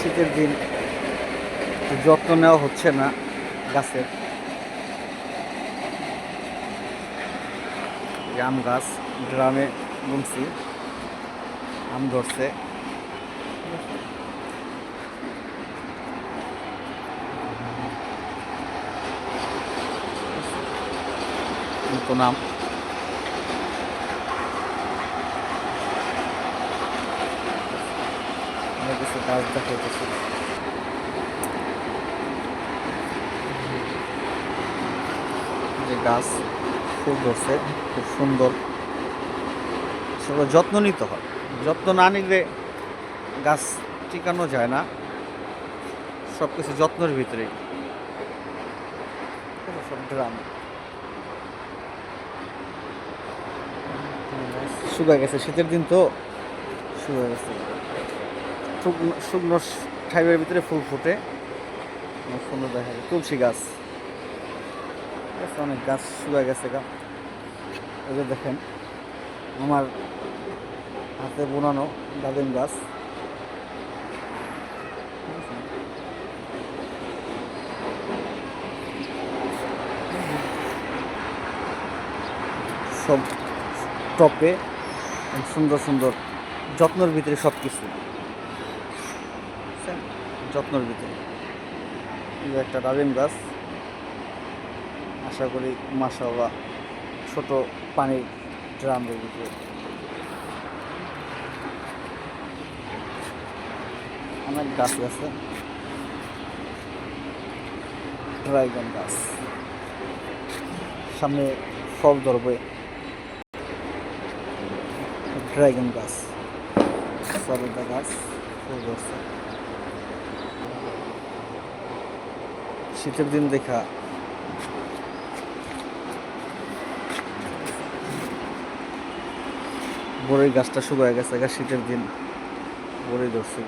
শীতের দিন যত্ন নেওয়া হচ্ছে না গাছের। আম গাছ গ্রামে বুনছি আম ধরছে। নতুন আম। অনেক গাছ দেখা যাচ্ছে যে গাছ, ফুল ধরছে, খুব সুন্দর। সেগুলো যত্ন নিতে হয়। যত্ন না নিলে গাছ টিকানো যায় না। সব কিছু যত্নের এগুলো সব গ্রাম। শুকায় গেছে, শীতের দিন তো। শুকায় গেছে। শুকনো টাইমের ভিতরে ফুল ফুটে। অনেক সুন্দর দেখা যায়। তুলসী গাছ। অনেক গাছ শুকায় গেছে গা। যে দেখেন, আমার হাতে বোনানো ডালিম গাছ। সব টপে সুন্দর সুন্দর যত্নের ভিতরে সব কিছু বুঝছেন? যত্নের ভিতরে। একটা ডালিম গাছ। আশা করি মাসাল্লাহ ছোট পানির ড্রামের ভিতরে। অনেক গাছ আছে। ড্রাইগন গাছ। সামনে ফল ধরবে। ড্রাগন গাছ। সবেদা গাছ। ফুল ধরছে। শীতের দিন দেখা। বড়ই গাছটা শুকায় গেছে শীতের দিন। বড়ই দর্শক